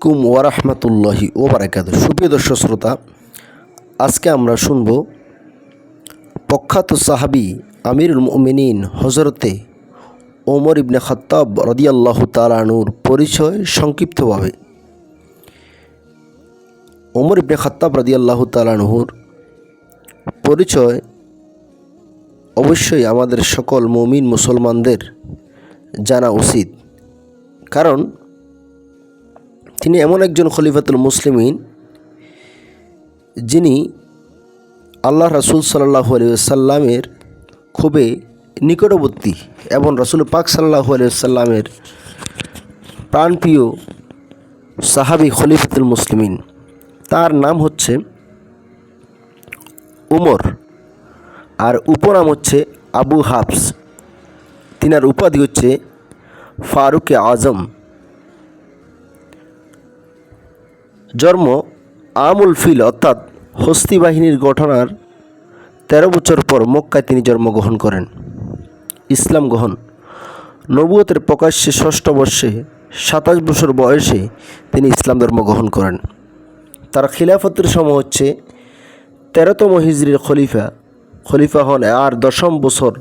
আলাইকুম ওয়ারাহমাতুল্লাহি ও বারাকাত সুপ্রিয় দর্শক শ্রোতা, আজকে আমরা শুনব প্রখ্যাত সাহাবি আমিরুল মুমিনিন হজরতে ওমর ইবনে খত্তাব রদিয়াল্লাহ তালানুর পরিচয় সংক্ষিপ্তভাবে। ওমর ইবনে খত্তাব রদিয়াল্লাহ তালানুর পরিচয় অবশ্যই আমাদের সকল মমিন মুসলমানদের জানা উচিত। কারণ তিনি এমন একজন খলিফাতুল মুসলিমিন যিনি আল্লাহ রাসুল সাল্লাহ সাল্লামের খুবই নিকটবর্তী এবং রাসুল পাক সাল্লাহ সাল্লামের প্রাণপ্রিয় সাহাবি খলিফাতুল মুসলিমিন। তার নাম হচ্ছে উমর আর উপনাম হচ্ছে আবু হাফস। তিনার উপাধি হচ্ছে ফারুকে আজম জন্ম আমুল ফিল, অর্থাৎ হস্তি বাহিনীর গঠনার তেরো বছর পর মক্কায় তিনি জন্মগ্রহণ করেন। ইসলাম গ্রহণ। নবুয়তের প্রকাশ্যে ষষ্ঠ বর্ষে সাতাশ বছর বয়সে তিনি ইসলাম ধর্ম গ্রহণ করেন। তার খিলাফতের সময় হচ্ছে তেরোতম হিজরির খলিফা। খলিফা হন আর দশম বছর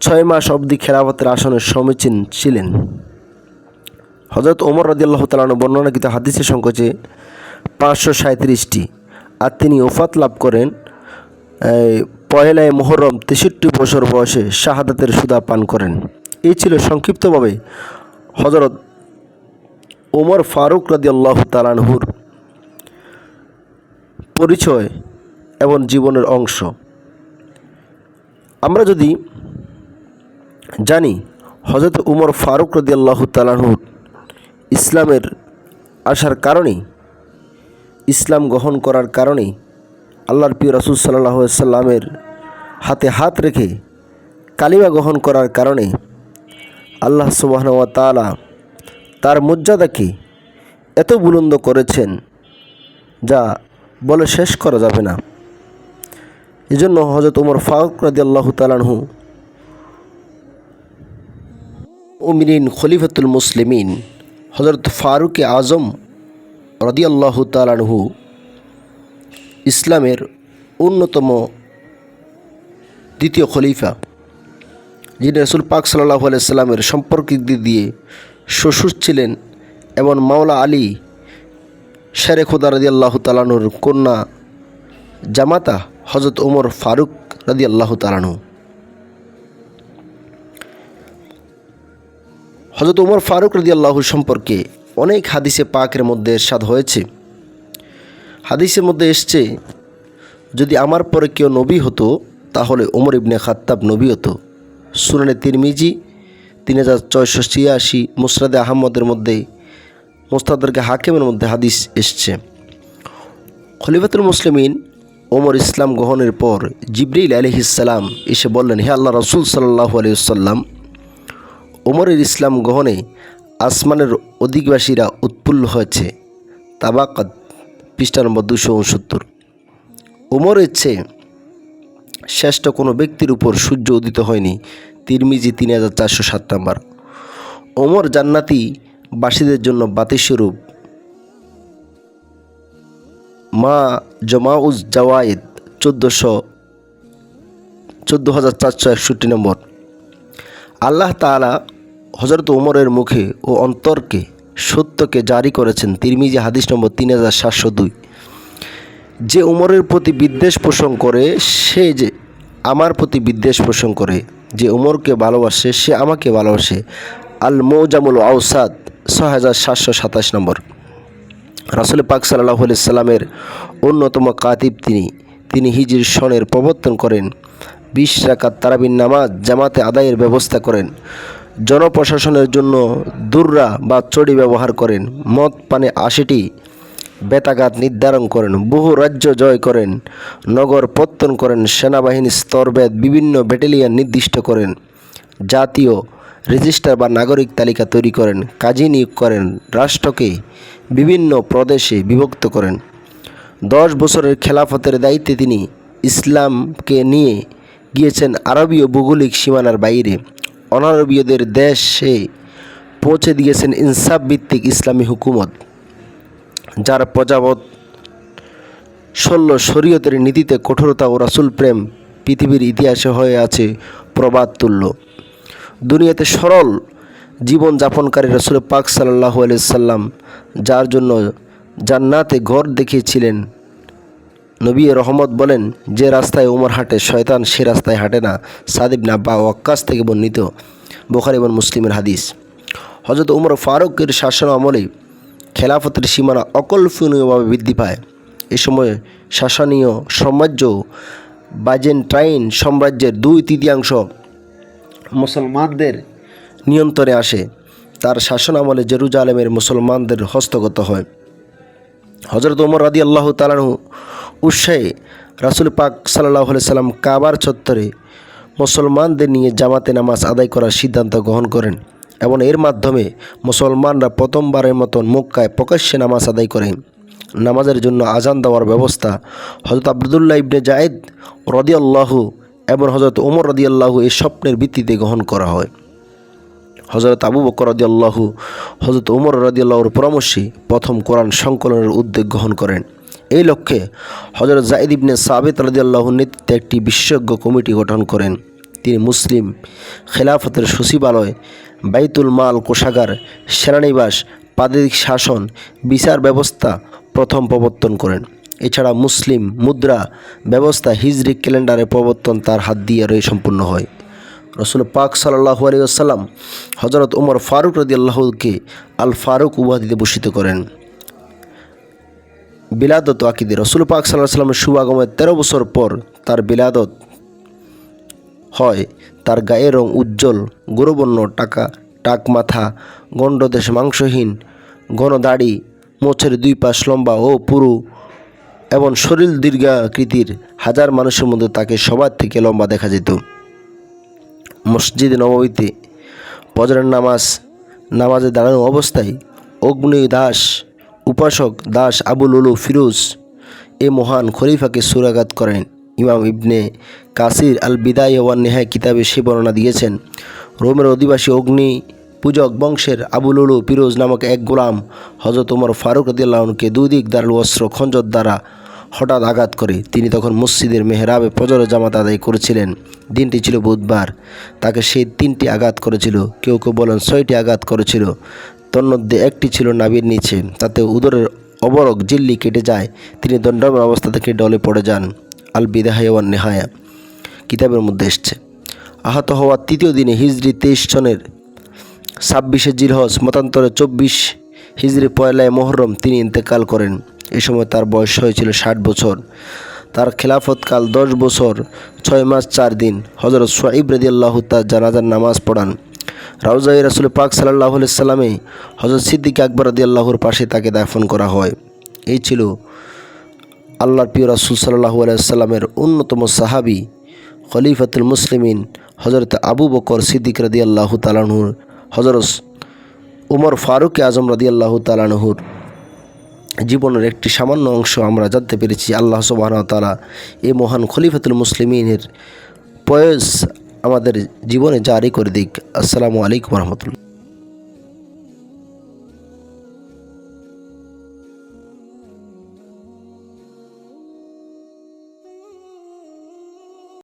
ছয় মাস অবধি খেলাফতের আসনের সমীচীন ছিলেন। হজরত ওমর রদিয়াল্লাহ তালানো বর্ণনাকৃত হাদিসের সংকোচে পাঁচশো সাঁত্রিশটি আর তিনি ওফাত লাভ করেন পয়লায় মোহরম তেষট্টি বছর বয়সে শাহাদাতের সুদা পান করেন। এই ছিল সংক্ষিপ্তভাবে হজরত ওমর ফারুক রদিয়াল্লাহ তালানহুর পরিচয় এবং জীবনের অংশ। আমরা যদি জানি হজরত উমর ফারুক রদিয়াল্লাহ তালানহুর ইসলামের আসার কারণেই, ইসলাম গ্রহণ করার কারণেই আল্লাহর প্রিয় রাসুল সাল্লাহ সাল্লামের হাতে হাত রেখে কালিমা গ্রহণ করার কারণে আল্লাহ সুবাহন তালা তার মর্যাদাকে এত বুলন্দ করেছেন যা বলে শেষ করা যাবে না। এজন্য হজরত উমর ফারুক রাজি আল্লাহ তালানহু উমিরিন খলিফাতুল মুসলিমিন হজরত ফারুক আজম রদিয়াল্লাহ তালানহু ইসলামের অন্যতম দ্বিতীয় খলিফা, যিনি রসুল পাক সাল্লাহ আলাইসাল্লামের সম্পর্কিত দিয়ে শ্বশুর ছিলেন এবং মাওলা আলী শেরে খুদা রদি আল্লাহ তালানুর কন্যা জামাতা হজরত ওমর ফারুক রদি আল্লাহ তালানু হজরত উমর ফারুক রদি আল্লাহ সম্পর্কে অনেক হাদিসে পাকের মধ্যে এরশাদ হয়েছে। হাদিসের মধ্যে এসছে, যদি আমার পরে কেউ নবী হতো, তাহলে ওমর ইবনে খাত্তাব নবী হতো। সুনানে তিরমিজি তিন হাজার ছয়শো ছিয়াশি মুসরাদে আহমদের মধ্যে, মোস্তাদরকে হাকিমের মধ্যে হাদিস এসছে। খলিফাতুল মুসলিমিন ওমর ইসলাম গ্রহণের পর জিবরিল আলহিসাল্লাম এসে বললেন, হে আল্লাহ রসুল সাল্লাহ আলিয়াল্লাম ওমরের ইসলাম গ্রহণে আসমানের অধিবাসীরা উৎফুল্ল হয়েছে। তাবাকাত পৃষ্ঠা নম্বর দুশো উনসত্তর। ওমরের চেয়ে শ্রেষ্ঠ কোনো ব্যক্তির উপর সূর্য উদিত হয়নি। তিরমিজি তিন হাজার চারশো সাত নম্বর। ওমর জান্নাতি বাসীদের জন্য বাতিস্বরূপ। মা জমাউজ জাওয়ায়েদ, চোদ্দোশো, চোদ্দ হাজার চারশো একষট্টি নম্বর। আল্লাহ তাআলা হজরত উমরের মুখে ও অন্তরকে সত্যকে জারি করেছেন তিরমিজি হাদিস নম্বর তিন হাজার সাতশো দুই। যে উমরের প্রতি বিদ্বেষ পোষণ করে, সে যে আমার প্রতি বিদ্বেষ পোষণ করে, যে উমরকে ভালোবাসে, সে আমাকে ভালোবাসে। আল মৌজামুল আউসাদ ছয় হাজার সাতশো সাতাশ নম্বর। রাসুল পাক সাল্লাহ সাল্লামের অন্যতম কাতিব তিনি। তিনি হিজির সনের প্রবর্তন করেন। বিশ রাকাত তারাবিন নামাজ জামাতে আদায়ের ব্যবস্থা করেন। জনপ্রশাসনের জন্য দুর্রা বা চড়ি ব্যবহার করেন। মদ পানে আশিটি বেতাঘাত নির্ধারণ করেন, বহু রাজ্য জয় করেন, নগর পত্তন করেন সেনাবাহিনী স্তরভেদ বিভিন্ন ব্যাটালিয়ন নির্দিষ্ট করেন, জাতীয় রেজিস্টার বা নাগরিক তালিকা তৈরি করেন, কাজী নিয়োগ করেন, রাষ্ট্রকে বিভিন্ন প্রদেশে বিভক্ত করেন। দশ বছরের খেলাফতের দায়িত্বে তিনি ইসলামকে নিয়ে গিয়েছেন আরবীয় ভৌগোলিক সীমানার বাইরে। অনারবীয়দের দেশে পৌঁছে দিয়েছেন ইনসাফ ভিত্তিক ইসলামী হুকুমত, যার প্রজাবত ষোলো শরীয়তের নীতিতে কঠোরতা ও রাসুল প্রেম পৃথিবীর ইতিহাসে হয়ে আছে প্রবাদ তুল্য। দুনিয়াতে সরল জীবন যাপনকারী রসুল পাক সাল্লাহ সাল্লাম, যার জন্য জান্নাতে ঘর দেখিয়েছিলেন নবী রহমত বলেন, যে রাস্তায় উমর হাঁটে, শয়তান সে রাস্তায় হাঁটে না। সাদিব না বা ওয়াক্কাস থেকে বর্ণিত বোখারি এবং মুসলিমের হাদিস। হজরত উমর ফারুকের শাসন আমলে খেলাফতের সীমানা অকল্পনীয়ভাবে বৃদ্ধি পায়। এ সময় শাসনীয় সাম্রাজ্য বাইজেন্টাইন সাম্রাজ্যের দুই তৃতীয়াংশ মুসলমানদের নিয়ন্ত্রণে আসে। তার শাসন আমলে জেরুজালেমের মুসলমানদের হস্তগত হয়। হজরত ওমর রাদি আল্লাহ তালাহু উৎসাহে রাসুল পাক সাল্লাহ সাল্লাম কাবার চত্বরে মুসলমানদের নিয়ে জামাতে নামাজ আদায় করার সিদ্ধান্ত গ্রহণ করেন এবং এর মাধ্যমে মুসলমানরা প্রথমবারের মতন মক্কায় প্রকাশ্যে নামাজ আদায় করেন নামাজের জন্য আজান দেওয়ার ব্যবস্থা হজরত আবদুল্লাহ ইবনে জায়েদ রদিয়াল্লাহু এবং হজরত ওমর রদিয়াল্লাহু এই স্বপ্নের ভিত্তিতে গ্রহণ করা হয়। হজরত আবু বকর রদিয়াল্লাহু হজরত উমর রদিয়াল্লাহুর পরামর্শে প্রথম কোরআন সংকলনের উদ্যোগ গ্রহণ করেন। এই লক্ষ্যে হজরত জাইদ ইবনে সাবেত রদিয়াল্লাহুর নেতৃত্বে একটি বিশেষজ্ঞ কমিটি গঠন করেন। তিনি মুসলিম খেলাফতের সচিবালয়, বাইতুল মাল কোষাগার, সেনানিবাস, প্রাদেশিক শাসন, বিচার ব্যবস্থা প্রথম প্রবর্তন করেন। এছাড়া মুসলিম মুদ্রা ব্যবস্থা হিজরি ক্যালেন্ডারের প্রবর্তন তার হাত দিয়ে রয়ে সম্পূর্ণ হয়। রসুল পাক সাল্লাহু আলী আসাল্লাম হজরত উমর ফারুক রদি আল্লাহকে আল ফারুক উপাধিতে ভূষিত করেন। বিলাদত আকিদে। রসুল পাক সাল্লাহ সাল্লামের শুভাগমের তেরো বছর পর তার বিলাদত হয়। তার গায়ের রং উজ্জ্বল, গৌরবর্ণ, টাকা, টাক মাথা, গণ্ডদেশ মাংসহীন, ঘন দাড়ি মোছের দুই পাশ লম্বা ও পুরু এবং শরীর দীর্ঘাকৃতির হাজার মানুষের মধ্যে তাকে সবার থেকে লম্বা দেখা যেত। মসজিদ নবমীতে ফজরের নামাজ, নামাজে দাঁড়ানো অবস্থায় অগ্নি দাস উপাসক দাস আবুল উলু ফিরোজ এ মহান খলিফাকে সুরাঘাত করেন। ইমাম ইবনে কাসির আল বিদায় ওয়ান নেহায় কিতাবে সে বর্ণনা দিয়েছেন, রোমের অধিবাসী অগ্নি পূজক বংশের আবুল উলু ফিরোজ নামক এক গোলাম হজরত উমর ফারুক রদিয়াল্লাহনকে দুই দিক দাঁড়াল অস্ত্র খঞ্জর দ্বারা হঠাৎ আঘাত করে। তিনি তখন মসজিদের মেহরাবে ফজর জামাত আদায় করেছিলেন। দিনটি ছিল বুধবার। তাকে সেই তিনটি আঘাত করেছিল। কেউ কেউ বলেন ছয়টি আঘাত করেছিল। তন্মধ্যে একটি ছিল নাবির নিচে, তাতে উদরের অবরক জিল্লি কেটে যায়। তিনি দণ্ডাবের অবস্থা থেকে ডলে পড়ে যান। আল বিদাহায়ান নেহায়া। কিতাবের মধ্যে এসছে, আহত হওয়ার তৃতীয় দিনে হিজড়ি তেইশ সনের ছাব্বিশে জিলহজ মতান্তরে চব্বিশ হিজড়ি পয়লায় মোহরম তিনি ইন্তেকাল করেন। এ সময় তার বয়স হয়েছিল ষাট বছর। তার খেলাফতকাল দশ বছর, ছয় মাস চার দিন। হজরত সোয়াইব রদি আল্লাহ তার জানাজার নামাজ পড়ান। রাউজাই রাসুল পাক সাল্লাহ সাল্লামে হজরত সিদ্দিক আকবর রদি আল্লাহর পাশে তাকে দাফন করা হয়। এই ছিল আল্লাহর প্রিয় রাসুল সাল্লাহু আলাইসাল্লামের অন্যতম সাহাবি খলিফাতুল মুসলিমিন হজরত আবু বকর সিদ্দিক রদি আল্লাহ তালানহুর হজরত উমর ফারুক আজম রদি আল্লাহ তালানহুর জীবনের একটি সামান্য অংশ আমরা জানতে পেরেছি আল্লাহ সুবাহ তালা এই মহান খলিফাতুল মুসলিমিনের পয়স আমাদের জীবনে জারি করে দিক। আসসালামু আলাইকুম রহমতুল্লাহ।